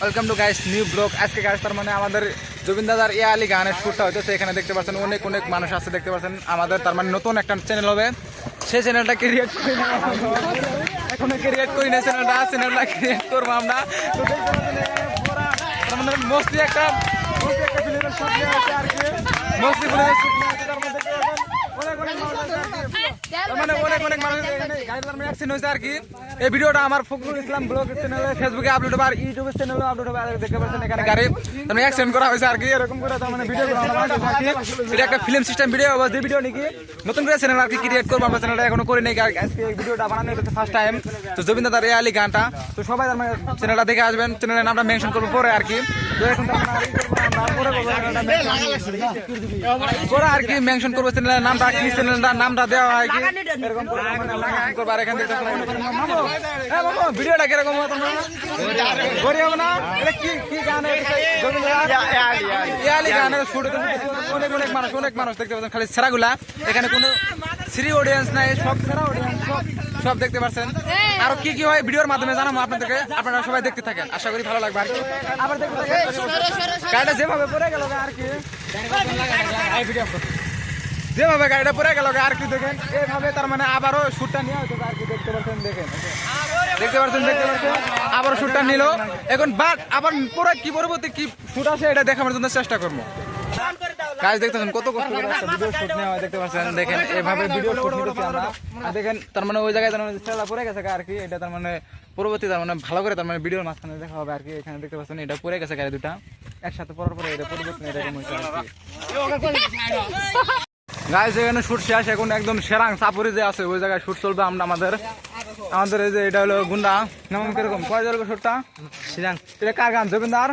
Welcome to guys new blog আজকে guys তার মানে আমাদের জবিন দাদার ইয়া আলী গানের শ্যুটটা হচ্ছে এখানে দেখতে পাচ্ছেন, অনেক অনেক মানুষ আছে, দেখতে পাচ্ছেন। আমাদের তার মানে নতুন একটা চ্যানেল হবে। সেই চ্যানেলটা ক্রিয়েট করি না এখনও ক্রিয়েট করি না চ্যানেলটা চ্যানেলটা ক্রিয়েট করব আমরা। তার মানে একটা মস্তি একটা ফিল্মের শুট নেওয়া হচ্ছে আর কি মস্তি ফিল্মের শুট নেওয়া হচ্ছে তার মানে দেখতে পাচ্ছেন অনেক অনেক মানুষ আছে আর কি। তার মানে অনেক অনেক মানুষ গাড়ি হয়েছে আর কি। এই ভিডিওটা আমার ফখরুল ইসলাম ব্লগ চ্যানেলে ফেসবুকে আপলোড হবে আর ইউটিউবের চ্যানেলে আপলোড হবে আর দেখতে পাচ্ছেন এখানে গাড়ি। মানে অ্যাক্সিডেন্ট করা হয়েছে আর কি, এরকম করে তার মানে ভিডিও। এটা একটা ফিল্ম সিস্টেম ভিডিও হবে যে ভিডিও নাকি? নতুন করে চ্যানেল আর কি ক্রিয়েট করব, আমরা চ্যানেলটা এখনও করি নাকি আজকে এই ভিডিওটা বানানো এটা ফার্স্ট টাইম তো জবিন দাদার এ আলী গানটা। তো সবাই তার মানে চ্যানেলটা দেখে আসবেন। চ্যানেলের নামটা মেনশন করব পরে আর কি। তো এখন আর আমরা পরে কি মেনশন করব চ্যানেলের নামটা কি চ্যানেলটার নামটা দেওয়া হয় কি। এরকম করব আর এখান থেকে ভিডিওটা কীরকম হবে হবে না? এটা কি কি গান এটা? জবিন গানের শুট। অনেক অনেক মানুষ অনেক মানুষ দেখতে পাচ্ছেন। খালি সেরাগুলা এখানে কোনো সিরি অডিয়েন্স নাই সব সেরা অডিয়েন্স সব দেখতে পাচ্ছেন আরও কি কি হয় ভিডিওর মাধ্যমে জানাব আপনাদেরকে আপনারা সবাই দেখতে থাকেন। আশা করি ভালো লাগবে আর কি। আবার দেখতে থাকেন। গাড়িটা যেভাবে পড়ে গেল আর কি। যেভাবে গাড়িটা পড়ে গেল আর কি দেখেন। এইভাবে তার মানে আবারও শুটটা নিয়ে হয়তো আর কি দেখতে পাচ্ছেন দেখেন। দেখতে পাচ্ছেন দেখতে পাচ্ছেন আবার শুটটা নিল। এখন বাট আবার পুরো কি পরবর্তী কি শুট আছে এটা দেখানোর জন্য চেষ্টা করব। কাজ দেখতেছেন কত কষ্ট করে একটা ভিডিও শুট নেওয়া দেখতে পাচ্ছেন? দেখেন এভাবে ভিডিও শুট নিতেছি আমরা। আর দেখেন তার মানে ওই জায়গায় তার মানে ছেলেটা পড়ে গেছে আর কি এটা তার মানে পরবর্তী তার মানে ভালো করে তার মানে ভিডিওর মাঝখানে দেখা হবে আর কি এখানে দেখতে পাচ্ছেন এটা পড়ে গেছে গাড়ি দুটা। একসাথে পড়ার পরে এটা পরিবর্তন এরকম হয়েছে আর কি। গাইজ এখানে শুট শেষ এখন একদম সেরাং সাপুরি যে আছে ওই জায়গায় শুট চলবে আমরা আমাদের। আমাদের এই যে এটা হলো গুন্ডা। নাম কীরকম? কয় চলবে শুটটা সিরাং। এটা কার গান? জবিন্দার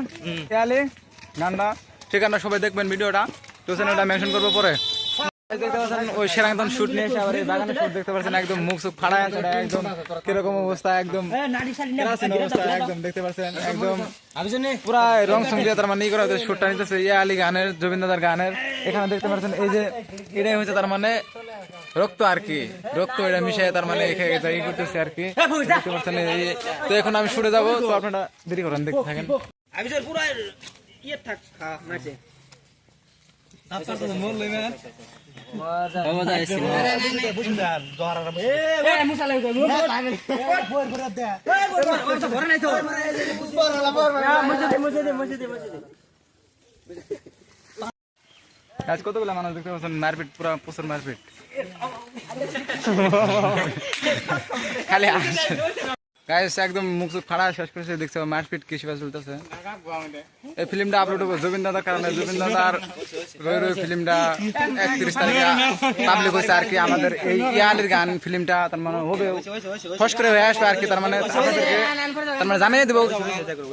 গানটা সেখানটা সবাই দেখবেন ভিডিওটা তো মেনশন করব পরে। এই দেখতে পাচ্ছেন ওই সেরাংতন শুট নিয়ে এসে আবার এই বাগানে শুট দেখতে পাচ্ছেন একদম মুখ ফাড়া একদম কীরকম অবস্থা একদম অবস্থা একদম দেখতে পাচ্ছেন একদম পুরা রং সং দিয়ে তার মানে ই করা হচ্ছে শুটটা নিতেছে ইয়া আলী গানের জবিন্দার গানের এখানে দেখতে পাচ্ছেন এই যে এটাই হচ্ছে তার মানে রক্ত আর কি রক্ত এটা মিশিয়ে তার মানে ই করতেছে আর কি। দেখতে পাচ্ছেন তো এখন আমি শুটে যাব তো আপনারা দেরি করেন দেখতে থাকেন। আমি ইয়ে থাক আজ কতগুলো মানুষ দেখতে পাচ্ছেন? মারপিট পুরো প্রচুর মারপিট। খালি গাইস একদম মুখ চুখ ফাড়া, শেষ করেছে, দেখছে মারপিট কি সেবা চলতেছে? এই ফিল্মটা আপলোড হবে, জবিন দাদার কারণে। জবিন দাদার রই রই ফিল্মটা একত্রিশ তারিখে পাবলিক হয়েছে আর কি, আমাদের এই ইয়ালির গান ফিল্মটা, তার মানে হবে। ফস করে হয়ে আসবে আর কি, তার মানে তার মানে জানিয়ে দেবো,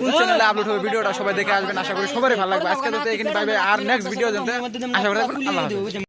কোন চ্যানেলে আপলোড হবে ভিডিওটা সবাই দেখে আসবেন। আশা করি সবারই ভালো লাগবে। আজকে তো এখানে পাইবে আর নেক্সট ভিডিও জানতে আশা করি আল্লাহ।